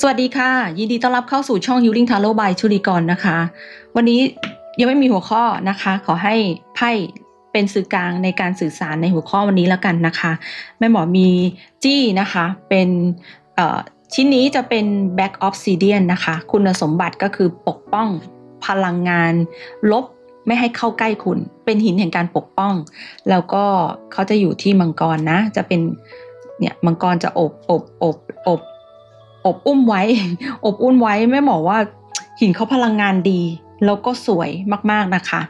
สวัสดีค่ะ ยินดีต้อนรับเข้าสู่ช่อง Healing Tarot by ชุลีกรนะคะ วันนี้ยังไม่มีหัวข้อนะคะ ขอให้ไพ่เป็นสื่อกลางในการสื่อสารในหัวข้อวันนี้แล้วกันนะคะ แม่หมอมีจี้นะคะ เป็นชิ้นนี้จะเป็น Back Obsidian นะคะ คุณสมบัติก็คือปกป้องพลังงานลบไม่ให้เข้าใกล้คุณ เป็นหินแห่งการปกป้อง แล้วก็เขาจะอยู่ที่มังกรนะ จะเป็นเนี่ยมังกรจะอบอบอบอบ อบอุ้มไว้ อบอุ้มไว้แม่หมอว่าหินเขาพลังงานดี แล้วก็สวยมากๆนะคะ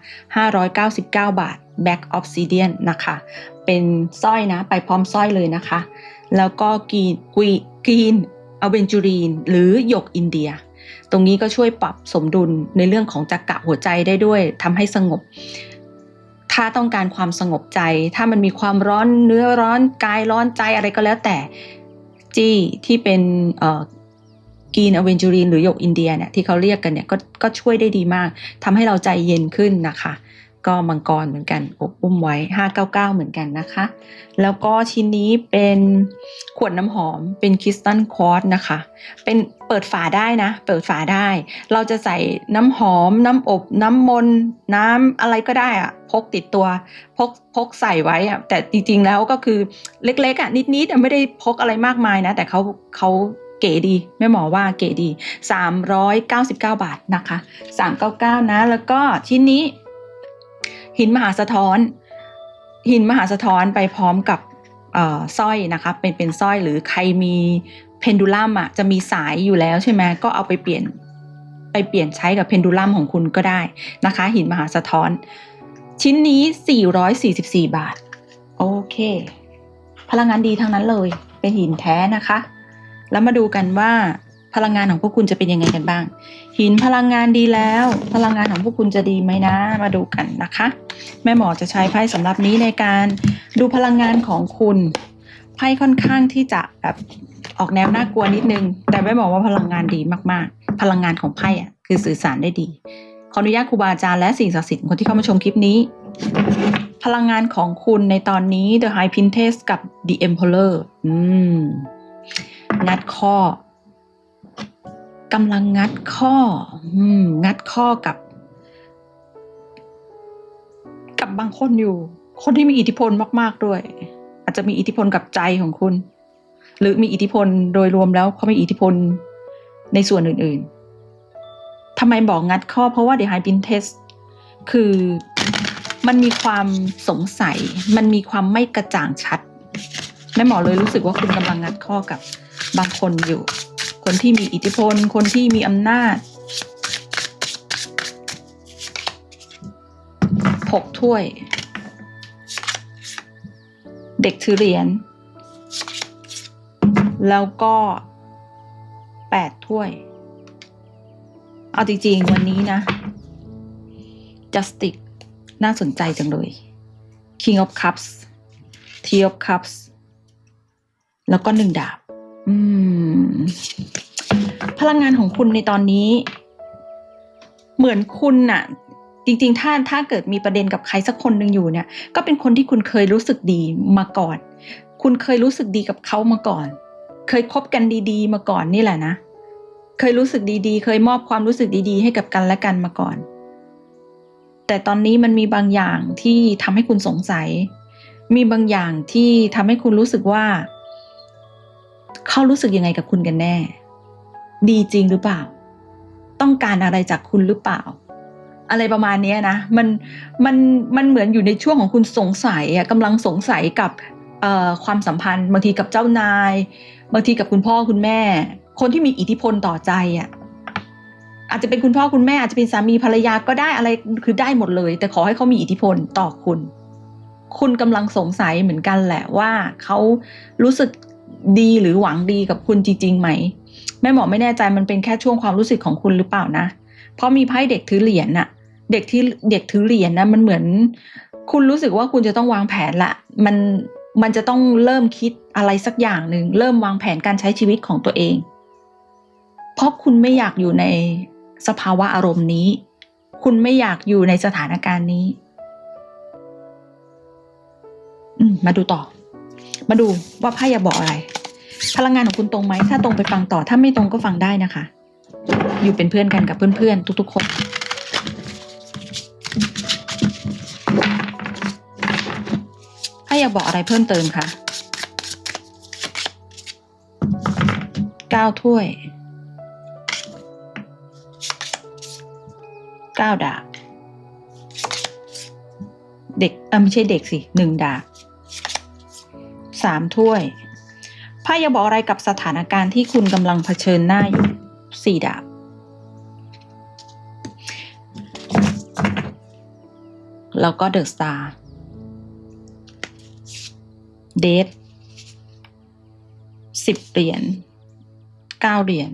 599 บาท Back Obsidian นะคะ เป็นสร้อยนะ ไปพร้อมสร้อยเลยนะคะ แล้วก็กีนกีกรีนอเวนจูรีน หรือหยกอินเดีย ตรงนี้ก็ช่วยปรับสมดุลในเรื่องของจักระหัวใจได้ด้วยทำให้สงบ ถ้าต้องการความสงบใจ ถ้ามันมีความร้อนเนื้อร้อนกายร้อนใจอะไรก็แล้วแต่ จี้ที่เป็นกีนอเวนจูรีนหรือหยกอินเดียเนี่ยที่เขาเรียกกันเนี่ยก็ก็ช่วยได้ดีมากทำให้เราใจเย็นขึ้นนะคะ ก็มังกรเหมือนกันอบอุ้มไว้ 599 เหมือนกันนะคะ แล้วก็ชิ้นนี้เป็นขวดน้ำหอมเป็นคริสตัลควอตนะคะ เป็นเปิดฝาได้นะ เปิดฝาได้ เราจะใส่น้ำหอม น้ำอบ น้ำมนน้ำอะไรก็ได้อะพกติดตัวพกพกใส่ไว้อะแต่จริงๆแล้วก็คือเล็กๆอะนิดๆอะไม่ได้พกอะไรมากมายนะ แต่เขาเขาเก๋ดีแม่หมอว่าเก๋ดี 399 บาทนะคะ 399 นะ แล้วก็ชิ้นนี้ หินมหาสะท้อน หินมหาสะท้อนไปพร้อมกับสร้อยนะคะเป็นเป็นสร้อยหรือใครมีเพนดูลัมอะจะมีสายอยู่แล้วใช่ไหมก็เอาไปเปลี่ยนไปเปลี่ยนใช้กับเพนดูลัมของคุณก็ได้นะคะ หินมหาสะท้อน ชิ้นนี้ 444 บาท โอเค พลังงานดีทั้งนั้นเลย เป็นหินแท้นะคะ แล้วมาดูกันว่า พลังงานของพวกคุณจะเป็นยังไงกันบ้าง หินพลังงานดีแล้ว พลังงานของพวกคุณจะดีไหมนะ มาดูกันนะคะ แม่หมอจะใช้ไพ่สำหรับนี้ในการดูพลังงานของคุณไพ่ค่อนข้างที่จะแบบออกแนวน่ากลัวนิดนึง แต่แม่หมอว่าพลังงานดีมากๆ พลังงานของไพ่อะคือสื่อสารได้ดีขออนุญาตครูบาอาจารย์และสิ่งศักดิ์สิทธิ์คนที่เข้ามาชมคลิปนี้ พลังงานของคุณในตอนนี้ The High Priestess กับ The Emperor อืม งัดข้อ กำลังงัดข้องัดข้อกับ กับบางคนอยู่ คนที่มีอิทธิพลมาก ๆ ด้วย อาจจะมีอิทธิพลกับใจของคุณ หรือมีอิทธิพลโดยรวมแล้วเขามีอิทธิพลในส่วนอื่น ๆทำไมบอกงัดข้อเพราะว่า The High Priestess คือมันมีความสงสัย มันมีความไม่กระจ่างชัดแม่หมอเลยรู้สึกว่าคุณกำลังงัดข้อกับบางคนอยู่ คนที่มีอิทธิพล คนที่มีอำนาจหกถ้วย เด็กถือเหรียญแล้วก็แปดถ้วย เอาจริงๆ วันนี้นะ Justice น่าสนใจจังเลย King of Cups Tea of Cups แล้วก็หนึ่งดาบ อืม พลังงานของคุณในตอนนี้ เหมือนคุณน่ะ จริง ๆ ถ้าถ้าเกิดมีประเด็นกับใครสักคนหนึ่งอยู่เนี่ย ก็เป็นคนที่คุณเคยรู้สึกดีมาก่อน คุณเคยรู้สึกดีกับเขามาก่อน เคยคบกันดีๆ มาก่อนนี่แหละนะ เคยรู้สึกดีๆ เคยมอบความรู้สึกดีๆ ให้กับกันและกันมาก่อน แต่ตอนนี้มันมีบางอย่างที่ทำให้คุณสงสัย มีบางอย่างที่ทำให้คุณรู้สึกว่า เขารู้สึกยังไงกับคุณกันแน่ ดีจริงหรือเปล่า ต้องการอะไรจากคุณหรือเปล่า อะไรประมาณนี้นะ มันมันมันเหมือนอยู่ในช่วงของคุณสงสัยอะกำลังสงสัยกับความสัมพันธ์บางทีกับเจ้านาย บางทีกับคุณพ่อคุณแม่ คนที่มีอิทธิพลต่อใจอะอาจจะเป็นคุณพ่อคุณแม่อาจจะเป็นสามีภรรยาก็ได้อะไรคือได้หมดเลย แต่ขอให้เขามีอิทธิพลต่อคุณ คุณกำลังสงสัยเหมือนกันแหละว่าเขารู้สึก ดีหรือหวังดีกับคุณจริงๆไหม แม่หมอไม่แน่ใจมันเป็นแค่ช่วงความรู้สึกของคุณหรือเปล่านะ เพราะมีไพ่เด็กถือเหรียญน่ะ เด็กที่เด็กถือเหรียญนะมันเหมือน คุณรู้สึกว่าคุณจะต้องวางแผนละ มันมันจะต้องเริ่มคิดอะไรสักอย่างหนึ่งเริ่มวางแผนการใช้ชีวิตของตัวเอง เพราะคุณไม่อยากอยู่ในสภาวะอารมณ์นี้ คุณไม่อยากอยู่ในสถานการณ์นี้อืมาดูต่อ มาดูว่าไพ่อยากบอกอะไร พลังงานของคุณตรงไหม ถ้าตรงไปฟังต่อ ถ้าไม่ตรงก็ฟังได้นะคะ อยู่เป็นเพื่อนกันกับเพื่อนๆ ทุกๆ คน ถ้าอยากบอกอะไรเพิ่มเติมค่ะเก้าถ้วยเก้าดาบเด็กเออไม่ใช่เด็กสิหนึ่งดาบสามถ้วย ไพ่อยากบอกอะไรกับสถานการณ์ที่คุณกำลังเผชิญหน้าอยู่สี่ดาบแล้วก็เดอะสตาร์เดทสิบเหรียญเก้าเหรียญ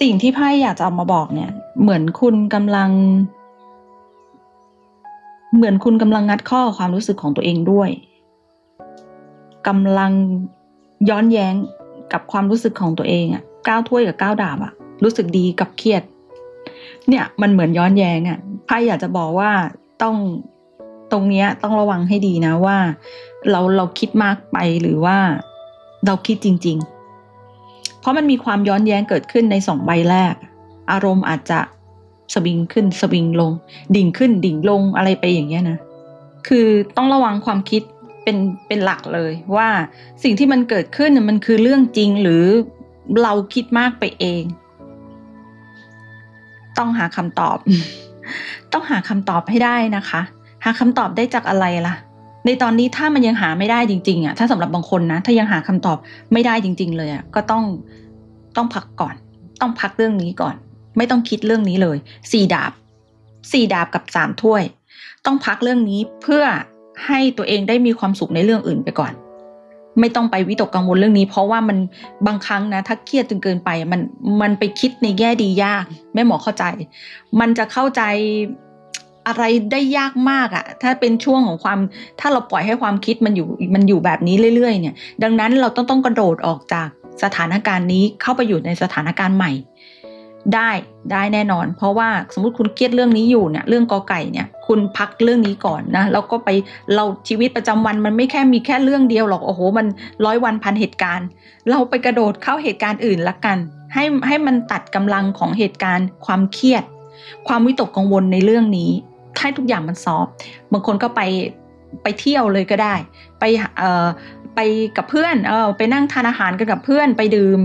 สิ่งที่ไพ่อยากจะเอามาบอกเนี่ย เหมือนคุณกำลัง เหมือนคุณกำลังงัดข้อความรู้สึกของตัวเองด้วยกำลังย้อนแย้งกับความรู้สึกของตัวเองอะก้าวถ้วยกับก้าวดาบอะรู้สึกดีกับเครียด เนี่ยมันเหมือนย้อนแย้งอะไพ่อยากจะบอกว่าต้องตรงเนี้ยต้องระวังให้ดีนะว่า เราเราคิดมากไปหรือว่าเราคิดจริง ๆ เพราะมันมีความย้อนแย้งเกิดขึ้นในสองใบแรก อารมณ์อาจจะ สวิงขึ้นสวิงลง ดิ่งขึ้นดิ่งลงอะไรไปอย่างเงี้ยนะ คือต้องระวังความคิดเป็นเป็นหลักเลยว่าสิ่งที่มันเกิดขึ้นมันคือเรื่องจริงหรือเราคิดมากไปเอง ต้องหาคำตอบ ต้องหาคำตอบให้ได้นะคะ หาคำตอบได้จากอะไรล่ะ ในตอนนี้ถ้ามันยังหาไม่ได้จริง ๆอะถ้าสำหรับบางคนนะ ถ้ายังหาคำตอบไม่ได้จริง ๆ เลยอะก็ต้องต้องพักก่อน ต้องพักเรื่องนี้ก่อน ไม่ต้องคิดเรื่องนี้เลยสี่ดาบสี่ดาบกับสามถ้วย ต้องพักเรื่องนี้เพื่อให้ตัวเองได้มีความสุขในเรื่องอื่นไปก่อน ไม่ต้องไปวิตกกังวลเรื่องนี้ เพราะว่ามันบางครั้งนะถ้าเครียดจนเกินไปมันมันไปคิดในแง่ดียากแม่หมอเข้าใจ มันจะเข้าใจอะไรได้ยากมากอะถ้าเป็นช่วงของความถ้าเราปล่อยให้ความคิดมันอยู่มันอยู่แบบนี้เรื่อยๆ เนี่ย ดังนั้นเราต้องต้องกระโดดออกจากสถานการณ์นี้เข้าไปอยู่ในสถานการณ์ใหม่ ได้ได้แน่นอน เพราะว่าสมมติคุณเครียดเรื่องนี้อยู่เนี่ยเรื่องกอไก่เนี่ยคุณพักเรื่องนี้ก่อนนะแล้วก็ไปเราชีวิตประจำวันมันไม่แค่มีแค่เรื่องเดียวหรอกโอ้โห มันร้อยวันพันเหตุการณ์ เราไปกระโดดเข้าเหตุการณ์อื่นละกัน ให้ให้มันตัดกำลังของเหตุการณ์ ความเครียด ความวิตกกังวลในเรื่องนี้ให้ทุกอย่างมันซอฟบางคนก็ไปไปเที่ยวเลยก็ได้ ไปเอ่อ ไปกับเพื่อนเออไปนั่งทานอาหารกันกับเพื่อนไปดื่ม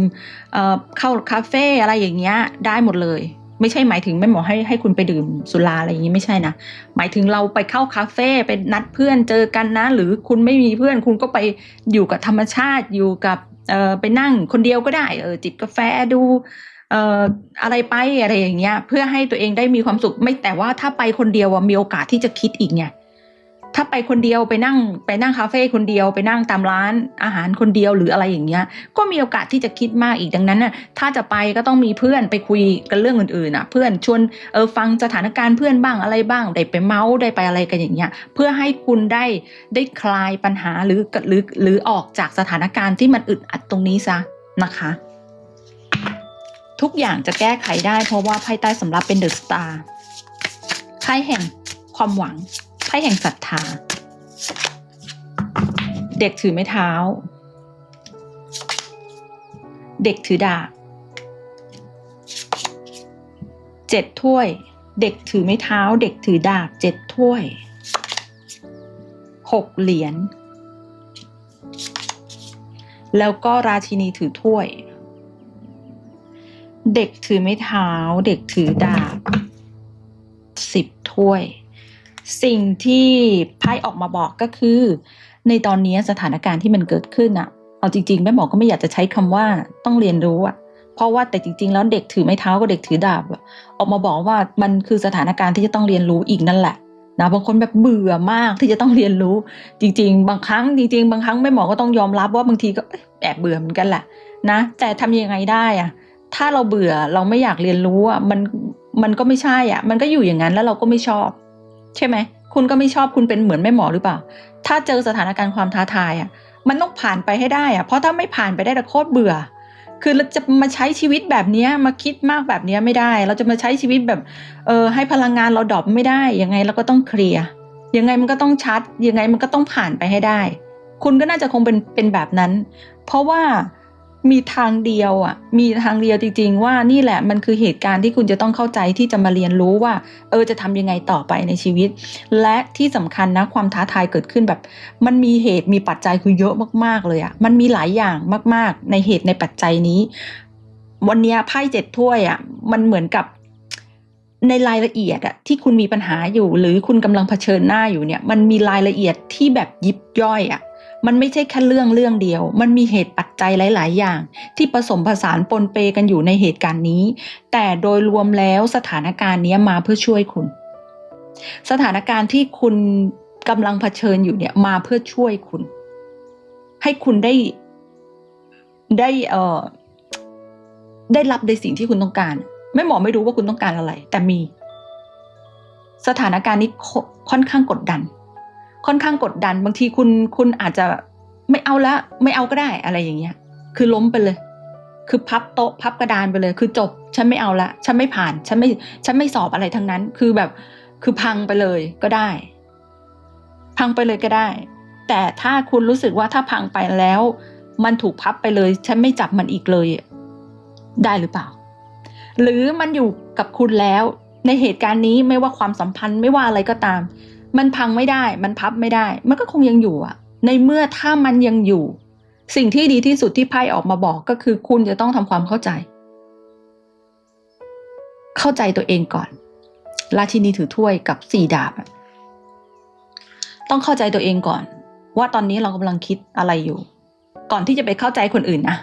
เอ่อเข้าคาเฟ่อะไรอย่างเงี้ยได้หมดเลย ไม่ใช่หมายถึงไม่หมอให้ให้คุณไปดื่มสุราอะไรอย่างงี้ไม่ใช่นะหมายถึงเราไปเข้าคาเฟ่ไปนัดเพื่อนเจอกันนะ หรือคุณไม่มีเพื่อนคุณก็ไปอยู่กับธรรมชาติอยู่กับเอ่อไปนั่งคนเดียวก็ได้เออจิบกาแฟดูเอ่ออะไรไปอะไรอย่างเงี้ยเพื่อให้ตัวเองได้มีความสุขไม่แต่ว่าถ้าไปคนเดียวมีโอกาสที่จะคิดอีกไง ถ้าไปคนเดียวไปนั่งไปนั่งคาเฟ่คนเดียวไปนั่งตามร้านอาหารคนเดียวหรืออะไรอย่างเงี้ย ก็มีโอกาสที่จะคิดมากอีกดังนั้นน่ะถ้าจะไปก็ต้องมีเพื่อนไปคุยกันเรื่องอื่นๆอะ เพื่อนชวนเออฟังสถานการณ์เพื่อนบ้างอะไรบ้างได้ไปเมาส์ได้ไปอะไรกันอย่างเงี้ย เพื่อให้คุณได้ได้คลายปัญหาหรือหรือหรือออกจากสถานการณ์ที่มันอึดอัดตรงนี้ซะนะคะ ทุกอย่างจะแก้ไขได้เพราะว่าไพ่ใต้สำรับเป็นเดอะสตาร์ไพ่แห่งความหวัง พ่แห่งศรัทธา เด็กถือไม้เท้า เด็กถือดาบเจ็ดถ้วย เด็กถือไม้เท้า เด็กถือดาบเจ็ดถ้วยหกเหรียญแล้วก็ราชินีถือถ้วย เด็กถือไม้เท้า เด็กถือดาบสิบถ้วย สิ่งที่ไพ่ออกมาบอกก็คือ ในตอนนี้สถานการณ์ที่มันเกิดขึ้นอะเอาจริงๆแม่หมอก็ไม่อยากจะใช้คำว่าต้องเรียนรู้อะเพราะว่าแต่จริง ๆ แล้วเด็กถือไม้เท้ากับเด็กถือดาบออกมาบอกว่ามันคือสถานการณ์ที่จะต้องเรียนรู้อีกนั่นแหละนะบางคนแบบเบื่อมากที่จะต้องเรียนรู้ จริง ๆ บางครั้งจริงๆบางครั้งแม่หมอก็ต้องยอมรับว่าบางทีก็แอบเบื่อเหมือนกันแหละนะ แต่ทำยังไงได้อะถ้าเราเบื่อเราไม่อยากเรียนรู้อะมันมันก็ไม่ใช่อะ มันก็อยู่อย่างนั้นแล้วเราก็ไม่ชอบ ใช่ไหม คุณก็ไม่ชอบคุณเป็นเหมือนแม่หมอหรือเปล่า ถ้าเจอสถานการณ์ความท้าทายอะ มันต้องผ่านไปให้ได้อะ เพราะถ้าไม่ผ่านไปได้แต่โคตรเบื่อ คือเราจะมาใช้ชีวิตแบบนี้มาคิดมากแบบนี้ไม่ได้ เราจะมาใช้ชีวิตแบบ เออให้พลังงานเราดรอปไม่ได้ ยังไงเราก็ต้องเคลียร์ ยังไงมันก็ต้องชัด ยังไงมันก็ต้องผ่านไปให้ได้ คุณก็น่าจะคงเป็นเป็นแบบนั้น เพราะว่า มีทางเดียวอะ มีทางเดียวจริง ๆ ว่านี่แหละมันคือเหตุการณ์ที่คุณจะต้องเข้าใจที่จะมาเรียนรู้ว่า เออจะทำยังไงต่อไปในชีวิต และที่สำคัญนะความท้าทายเกิดขึ้นแบบ มันมีเหตุมีปัจจัยคือเยอะมากๆเลยอะมันมีหลายอย่างมาก ๆ ในเหตุในปัจจัยนี้ วันเนี้ยไพ่เจ็ดถ้วยอะมันเหมือนกับในรายละเอียดอะที่คุณมีปัญหาอยู่ หรือคุณกำลังเผชิญหน้าอยู่เนี่ย มันมีรายละเอียดที่แบบยิบย่อยอะ มันไม่ใช่แค่เรื่องเรื่องเดียว มันมีเหตุปัจจัยหลาย ๆ อย่าง ที่ผสมผสานปนเปกันอยู่ในเหตุการณ์นี้ แต่โดยรวมแล้วสถานการณ์นี้มาเพื่อช่วยคุณ สถานการณ์ที่คุณกำลังเผชิญอยู่เนี่ยมาเพื่อช่วยคุณ ให้คุณได้ได้เอ่อได้รับในสิ่งที่คุณต้องการ ไม่หมอไม่รู้ว่าคุณต้องการอะไร แต่มี สถานการณ์นี้ค่อนข้างกดดัน ค่อนข้างกดดัน บางทีคุณคุณอาจจะไม่เอาละไม่เอาก็ได้อะไรอย่างเงี้ย คือล้มไปเลย คือพับโต๊ะพับกระดานไปเลย คือจบ ฉันไม่เอาละ ฉันไม่ผ่าน ฉันไม่ ฉันไม่สอบอะไรทั้งนั้น คือแบบ คือพังไปเลยก็ได้ พังไปเลยก็ได้ แต่ถ้าคุณรู้สึกว่าถ้าพังไปแล้ว มันถูกพับไปเลย ฉันไม่จับมันอีกเลย ได้หรือเปล่า หรือมันอยู่กับคุณแล้ว ในเหตุการณ์นี้ไม่ว่าความสัมพันธ์ไม่ว่าอะไรก็ตาม มันพังไม่ได้ มันพับไม่ได้ มันก็คงยังอยู่อะในเมื่อถ้ามันยังอยู่ สิ่งที่ดีที่สุดที่ไพ่ออกมาบอกก็คือคุณจะต้องทำความเข้าใจ เข้าใจตัวเองก่อน ราชินีถือถ้วยกับสี่ดาบอะต้องเข้าใจตัวเองก่อน ว่าตอนนี้เรากำลังคิดอะไรอยู่ ก่อนที่จะไปเข้าใจคนอื่นนะ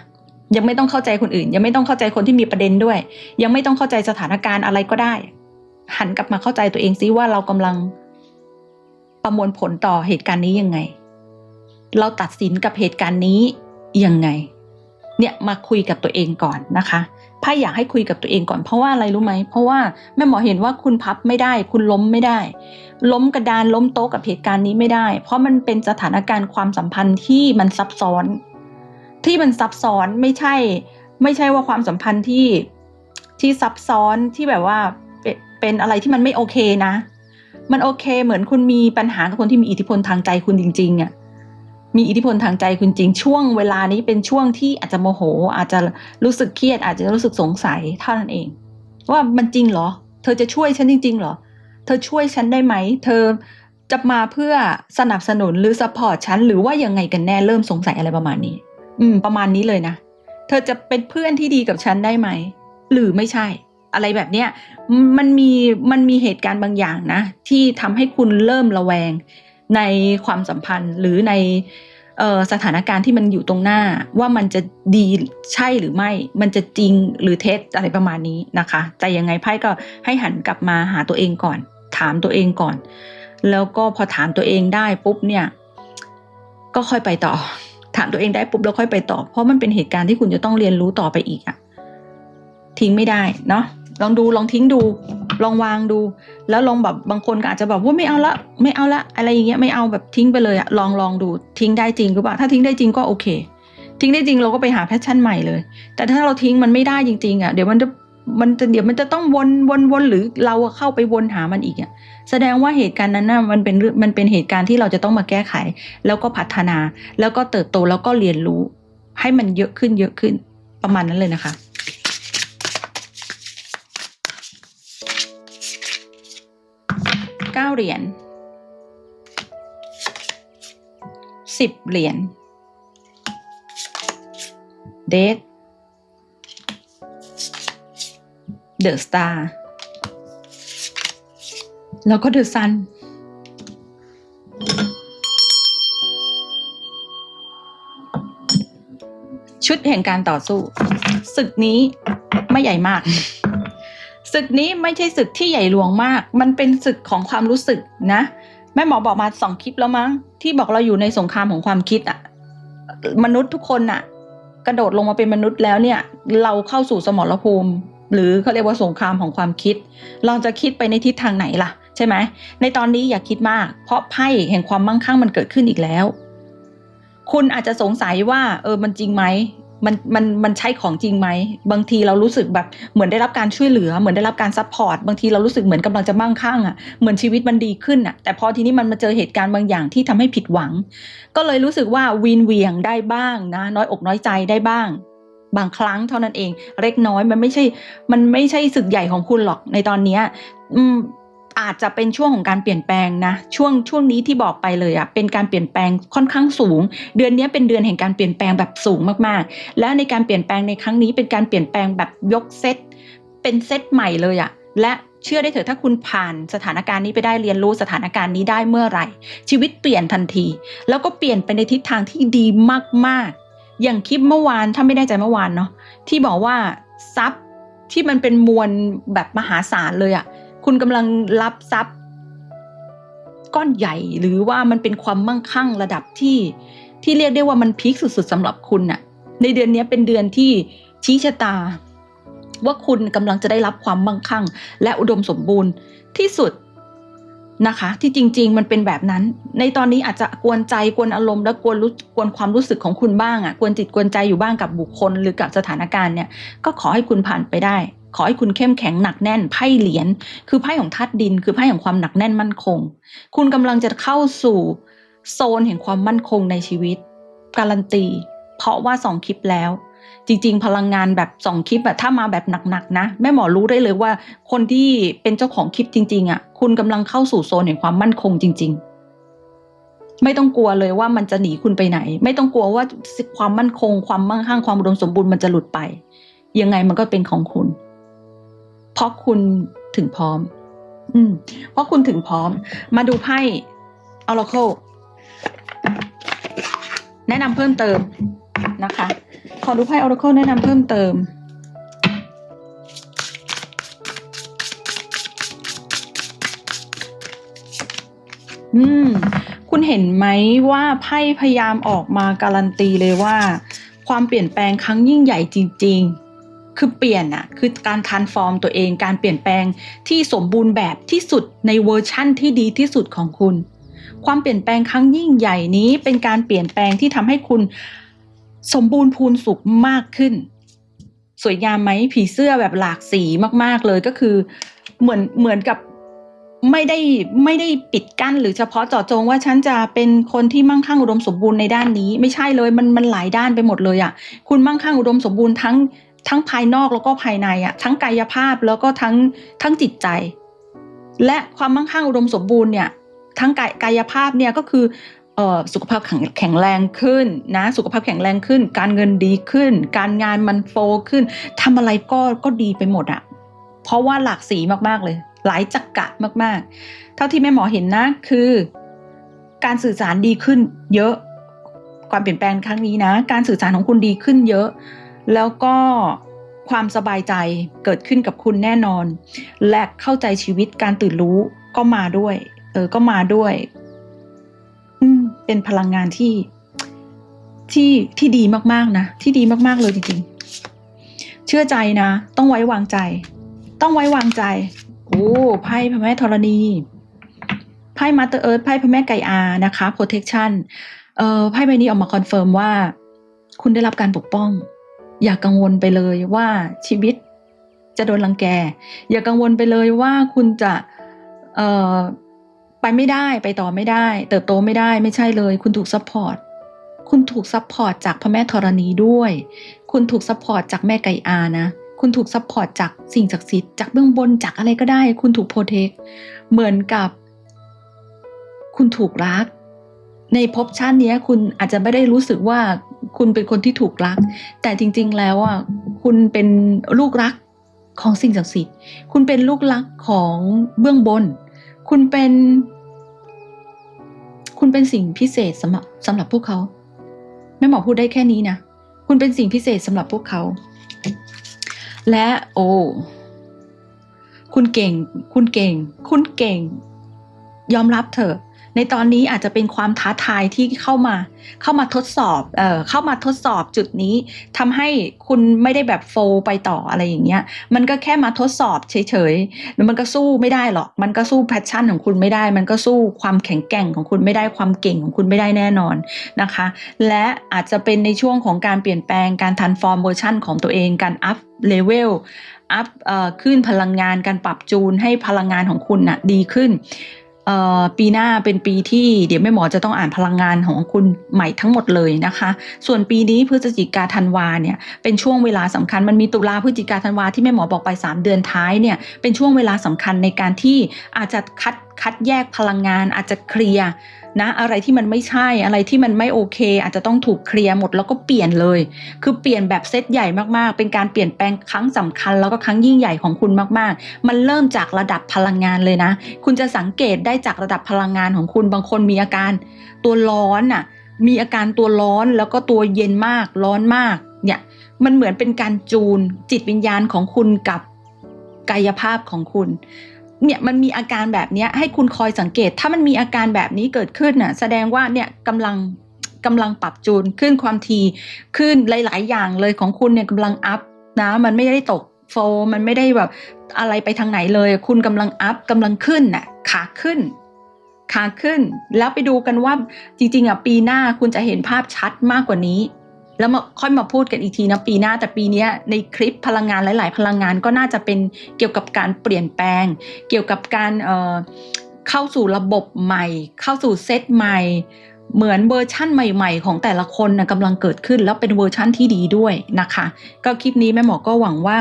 ยังไม่ต้องเข้าใจคนอื่น ยังไม่ต้องเข้าใจคนที่มีประเด็นด้วย ยังไม่ต้องเข้าใจสถานการณ์อะไรก็ได้ หันกลับมาเข้าใจตัวเองซิว่าเรากำลัง ประมวลผลต่อเหตุการณ์นี้ยังไง เราตัดสินกับเหตุการณ์นี้ยังไง เนี่ยมาคุยกับตัวเองก่อนนะคะไพ่อยากให้คุยกับตัวเองก่อนเพราะว่าอะไรรู้ไหม เพราะว่าแม่หมอเห็นว่าคุณพับไม่ได้ คุณล้มไม่ได้ ล้มกระดานล้มโต๊ะกับเหตุการณ์นี้ไม่ได้ เพราะมันเป็นสถานการณ์ความสัมพันธ์ที่มันซับซ้อน ที่มันซับซ้อนไม่ใช่ ไม่ใช่ว่าความสัมพันธ์ที่ที่ซับซ้อนที่แบบว่าเป็นเป็นอะไรที่มันไม่โอเคนะ มันโอเค เหมือนคุณมีปัญหากับคนที่มีอิทธิพลทางใจคุณจริงๆอะมีอิทธิพลทางใจคุณจริง ช่วงเวลานี้เป็นช่วงที่อาจจะโมโห อาจจะรู้สึกเครียด อาจจะรู้สึกสงสัยเท่านั้นเอง ว่ามันจริงเหรอ เธอจะช่วยฉันจริงๆเหรอ เธอช่วยฉันได้ไหม เธอจะมาเพื่อสนับสนุนหรือสปอร์ตฉันหรือว่ายังไงกันแน่เริ่มสงสัยอะไรประมาณนี้ อืม ประมาณนี้เลยนะ เธอจะเป็นเพื่อนที่ดีกับฉันได้ไหม หรือไม่ใช่ อะไรแบบเนี้ย มันมีมันมีเหตุการณ์บางอย่างนะ ที่ทำให้คุณเริ่มระแวงในความสัมพันธ์หรือในสถานการณ์ที่มันอยู่ตรงหน้าว่ามันจะดีใช่หรือไม่ มันจะจริงหรือเท็จอะไรประมาณนี้นะคะ แต่ยังไงไพ่ก็ให้หันกลับมาหาตัวเองก่อน ถามตัวเองก่อน แล้วก็พอถามตัวเองได้ปุ๊บเนี่ย ก็ค่อยไปต่อ ถามตัวเองได้ปุ๊บแล้วค่อยไปต่อ เพราะมันเป็นเหตุการณ์ที่คุณจะต้องเรียนรู้ต่อไปอีกอะทิ้งไม่ได้เนาะ ลองดูลองทิ้งดู ลองวางดู แล้วลองแบบบางคนก็อาจจะแบบว่าไม่เอาละไม่เอาละอะไรอย่างเงี้ยไม่เอาแบบทิ้งไปเลยอะลองลองดูทิ้งได้จริงหรือเปล่าถ้าทิ้งได้จริงก็โอเค ทิ้งได้จริงเราก็ไปหาแพชชั่นใหม่เลย แต่ถ้าเราทิ้งมันไม่ได้จริงๆอะเดี๋ยวมันจะมันจะเดี๋ยวมันจะต้องวนวนวนหรือเราเข้าไปวนหามันอีกอะแสดงว่าเหตุการณ์นั้นน่ะมันเป็นมันเป็นเหตุการณ์ที่เราจะต้องมาแก้ไข แล้วก็พัฒนา แล้วก็เติบโตแล้วก็เรียนรู้ ให้มันเยอะขึ้นเยอะขึ้นประมาณนั้นเลยนะคะ เก้าเหรียญสิบเหรียญ เดทเดอะสตาร์แล้วก็เดอะซันชุดแห่งการต่อสู้ ศึกนี้ไม่ใหญ่มาก ศึกนี้ไม่ใช่ศึกที่ใหญ่หลวงมาก มันเป็นศึกของความรู้สึกนะ แม่หมอบอกมาสองคลิปแล้วมั้ง ที่บอกเราอยู่ในสงครามของความคิดอะมนุษย์ทุกคนอะกระโดดลงมาเป็นมนุษย์แล้วเนี่ย เราเข้าสู่สมรภูมิ หรือเขาเรียกว่าสงครามของความคิด เราจะคิดไปในทิศทางไหนล่ะ ใช่ไหม ในตอนนี้อย่าคิดมาก เพราะไพ่แห่งความมั่งคั่งมันเกิดขึ้นอีกแล้ว คุณอาจจะสงสัยว่า เออมันจริงไหม มันมันมันใช่ของจริงไหม บางทีเรารู้สึกแบบเหมือนได้รับการช่วยเหลือ เหมือนได้รับการซัพพอร์ตบางทีเรารู้สึกเหมือนกำลังจะมั่งคั่งอะ่ะเหมือนชีวิตมันดีขึ้นอะ่ะ แต่พอทีนี้มันมาเจอเหตุการณ์บางอย่างที่ทำให้ผิดหวัง ก็เลยรู้สึกว่าวีนเวียงได้บ้างนะ น้อยอกน้อยใจได้บ้าง บางครั้งเท่านั้นเอง เล็กน้อยมันไม่ใช่ มันไม่ใช่ศึกใหญ่ของคุณหรอกในตอนเนี้ยอืม อาจจะเป็นช่วงของการเปลี่ยนแปลงนะช่วงช่วงนี้ที่บอกไปเลยอะเป็นการเปลี่ยนแปลงค่อนข้างสูง เดือนนี้เป็นเดือนแห่งการเปลี่ยนแปลงแบบสูงมากๆ และในการเปลี่ยนแปลงในครั้งนี้เป็นการเปลี่ยนแปลงแบบยกเซตเป็นเซตใหม่เลยอะและเชื่อได้เถอะถ้าคุณผ่านสถานการณ์นี้ไปได้เรียนรู้สถานการณ์นี้ได้เมื่อไหร่ ชีวิตเปลี่ยนทันที แล้วก็เปลี่ยนไปในทิศทางที่ดีมากๆ อย่างคลิปเมื่อวานถ้าไม่แน่ใจเมื่อวานเนาะที่บอกว่าทรัพย์ที่มันเป็นมวลแบบมหาศาลเลยอะ คุณกำลังรับทรัพย์ ก้อนใหญ่หรือว่ามันเป็นความมั่งคั่งระดับที่ที่เรียกได้ว่ามันพีคสุดๆสำหรับคุณน่ะ ในเดือนนี้เป็นเดือนที่ชี้ชะตา ว่าคุณกำลังจะได้รับความมั่งคั่ง และอุดมสมบูรณ์ที่สุดนะคะ ที่จริง ๆ มันเป็นแบบนั้น ในตอนนี้อาจจะกวนใจกวนอารมณ์และกวนรู้กวนความรู้สึกของคุณบ้างอะ่ะกวนจิตกวนใจอยู่บ้างกับบุคคล หรือกับสถานการณ์เนี่ย ก็ขอให้คุณผ่านไปได้ ขอให้คุณเข้มแข็งหนักแน่นไพ่เหรียญคือไพ่ของธาตุดิน คือไพ่ของความหนักแน่นมั่นคง คุณกำลังจะเข้าสู่โซนแห่งความมั่นคงในชีวิต การันตี เพราะว่าสองคลิปแล้ว จริง ๆ พลังงานแบบสองคลิปอะถ้ามาแบบหนักๆนะแม่หมอรู้ได้เลยว่า คนที่เป็นเจ้าของคลิปจริงๆอะคุณกำลังเข้าสู่โซนแห่งความมั่นคงจริง ๆไม่ต้องกลัวเลยว่ามันจะหนีคุณไปไหน ไม่ต้องกลัวว่าความมั่นคง ความมั่งคั่งความอุดมสมบูรณ์มันจะหลุดไป ยังไงมันก็เป็นของคุณ เพราะคุณถึงพร้อม อืม เพราะคุณถึงพร้อม มาดูไพ่ Oracle แนะนำเพิ่มเติมนะคะ ขอดูไพ่ Oracle แนะนำเพิ่มเติมอืม คุณเห็นไหมว่าไพ่พยายามออกมาการันตีเลยว่า ความเปลี่ยนแปลงครั้งยิ่งใหญ่จริง ๆ คือเปลี่ยนอะคือการทานฟอร์มตัวเองการเปลี่ยนแปลงที่สมบูรณ์แบบที่สุดในเวอร์ชั่นที่ดีที่สุดของคุณ ความเปลี่ยนแปลงครั้งยิ่งใหญ่นี้เป็นการเปลี่ยนแปลงที่ทำให้คุณสมบูรณ์พูนสุขมากขึ้น สวยงามไหมผีเสื้อแบบหลากสีมาก ๆ เลยก็คือ เหมือนเหมือนกับไม่ได้ไม่ได้ปิดกั้นหรือเฉพาะเจาะจงว่าฉันจะเป็นคนที่มั่งคั่งอุดมสมบูรณ์ในด้านนี้ ไม่ใช่เลยมันมันหลายด้านไปหมดเลยอะ่ะ คุณมั่งคั่งอุดมสมบูรณ์ทั้ง ทั้งภายนอกแล้วก็ภายในอะ่ะทั้งกายภาพแล้วก็ทั้งทั้งจิตใจ และความมั่งคั่งอุดมสมบูรณ์เนี่ยทั้งกายกายภาพเนี่ยก็คือเอ่อสุขภาพแข็งแข็งแรงขึ้นนะสุขภาพแข็งแรงขึ้น การเงินดีขึ้น การงานมันโฟขึ้นทำอะไรก็ก็ดีไปหมดอะเพราะว่าหลากสีมากๆเลย หลายจักกะมากๆ เท่าที่แม่หมอเห็นนะคือ การสื่อสารดีขึ้นเยอะ ความเปลี่ยนแปลงครั้งนี้นะ การสื่อสารของคุณดีขึ้นเยอะ แล้วก็ความสบายใจเกิดขึ้นกับคุณแน่นอน และเข้าใจชีวิตการตื่นรู้ก็มาด้วย เออก็มาด้วย อืม เป็นพลังงานที่ที่ที่ดีมากๆนะที่ดีมากๆเลยจริงๆ เชื่อใจนะ ต้องไว้วางใจ ต้องไว้วางใจโอ้ไพ่พระแม่ธรณีไพ่มาเตอร์เอิร์ธไพ่พระแม่ไกอานะคะ protection เอ่อไพ่ใบนี้ออกมาคอนเฟิร์มว่า คุณได้รับการปกป้อง อย่ากังวลไปเลยว่าชีวิตจะโดนรังแก อย่ากังวลไปเลยว่าคุณจะเไปไม่ได้ไปต่อไม่ได้ เติบโตไม่ได้ไม่ใช่เลย คุณถูกซัพพอร์ตคุณถูกซัพพอร์ตจากพระแม่ธรณีด้วย คุณถูกซัพพอร์ตจากแม่ไก่อานะ คุณถูกซัพพอร์ตจากสิ่งศักดิ์สิทธิ์จากเบื้องบนจากอะไรก็ได้ คุณถูกโปรเทค เหมือนกับ คุณถูกรัก ในภพชาตินี้คุณอาจจะไม่ได้รู้สึกว่า คุณเป็นคนที่ถูกรัก แต่จริง ๆ แล้วอะคุณเป็นลูกรักของสิ่งศักดิ์สิทธิ์ คุณเป็นลูกรักของเบื้องบน คุณเป็น คุณเป็นสิ่งพิเศษสำหรับสำหรับพวกเขาแม่หมอพูดได้แค่นี้นะ คุณเป็นสิ่งพิเศษสำหรับพวกเขา และโอ้คุณเก่ง คุณเก่ง คุณเก่ง ยอมรับเถอะ ในตอนนี้อาจจะเป็นความท้าทายที่เข้ามา เข้ามาทดสอบเอ่อเข้ามาทดสอบจุดนี้ทำให้คุณไม่ได้แบบโฟลไปต่ออะไรอย่างเงี้ย มันก็แค่มาทดสอบเฉยๆแล้วมันก็สู้ไม่ได้หรอก มันก็สู้แพชชั่นของคุณไม่ได้ มันก็สู้ความแข็งแกร่งของคุณไม่ได้ความเก่งของคุณไม่ได้แน่นอนนะคะ และอาจจะเป็นในช่วงของการเปลี่ยนแปลงการทันฟอร์มเวอร์ชันของตัวเองการอัพเลเวลอัพเอ่อขึ้นพลังงานการปรับจูนให้พลังงานของคุณน่ะดีขึ้น ปีหน้าเป็นปีที่เดี๋ยวแม่หมอจะต้องอ่านพลังงานของคุณใหม่ทั้งหมดเลยนะคะ ส่วนปีนี้พฤศจิกาธันวาเนี่ยเป็นช่วงเวลาสำคัญมันมีตุลาพฤศจิกาธันวาที่แม่หมอบอกไป 3 เดือนท้ายเนี่ยเป็นช่วงเวลาสำคัญในการที่อาจจะคัด คัดแยกพลังงานอาจจะเคลียร์นะอะไรที่มันไม่ใช่อะไรที่มันไม่โอเค อาจจะต้องถูกเคลียร์หมดแล้วก็เปลี่ยนเลย คือเปลี่ยนแบบเซตใหญ่มากๆ เป็นการเปลี่ยนแปลงครั้งสำคัญ แล้วก็ครั้งยิ่งใหญ่ของคุณมากๆ มันเริ่มจากระดับพลังงานเลยนะ คุณจะสังเกตได้จากระดับพลังงานของคุณบางคนมีอาการตัวร้อนน่ะมีอาการตัวร้อนแล้วก็ตัวเย็นมากร้อนมากเนี่ยมันเหมือนเป็นการจูนจิตวิญญาณของคุณกับกายภาพของคุณ เนี่ยมันมีอาการแบบนี้ให้คุณคอยสังเกต ถ้ามันมีอาการแบบนี้เกิดขึ้นน่ะแสดงว่าเนี่ยกำลังกำลังปรับจูนขึ้นความทีขึ้นหลาย ๆ อย่างเลยของคุณเนี่ยกำลังอัพนะมันไม่ได้ตกโฟมันไม่ได้แบบอะไรไปทางไหนเลย คุณกำลังอัพกำลังขึ้นน่ะขาขึ้นขาขึ้น แล้วไปดูกันว่าจริง ๆ อะปีหน้าคุณจะเห็นภาพชัดมากกว่านี้ แล้วมาค่อยมาพูดกันอีกทีนะปีหน้า แต่ปีนี้ในคลิปพลังงานหลาย ๆ พลังงานก็น่าจะเป็นเกี่ยวกับการเปลี่ยนแปลง เกี่ยวกับการเเข้าสู่ระบบใหม่ เข้าสู่เซตใหม่ เหมือนเวอร์ชั่นใหม่ ๆ ของแต่ละคนนะกำลังเกิดขึ้น แล้วเป็นเวอร์ชั่นที่ดีด้วยนะคะ ก็คลิปนี้แม่หมอก็หวังว่า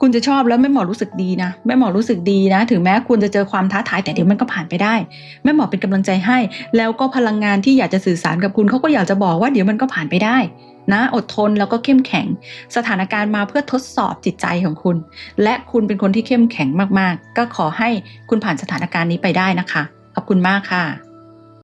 คุณจะชอบแล้วแม่หมอรู้สึกดีนะแม่หมอรู้สึกดีนะ ถึงแม้คุณจะเจอความท้าทายแต่เดี๋ยวมันก็ผ่านไปได้แม่หมอเป็นกำลังใจให้ แล้วก็พลังงานที่อยากจะสื่อสารกับคุณเขาก็อยากจะบอกว่าเดี๋ยวมันก็ผ่านไปได้ นะอดทนแล้วก็เข้มแข็ง สถานการณ์มาเพื่อทดสอบจิตใจของคุณ และคุณเป็นคนที่เข้มแข็งมากๆ ก็ขอให้คุณผ่านสถานการณ์นี้ไปได้นะคะ ขอบคุณมากค่ะ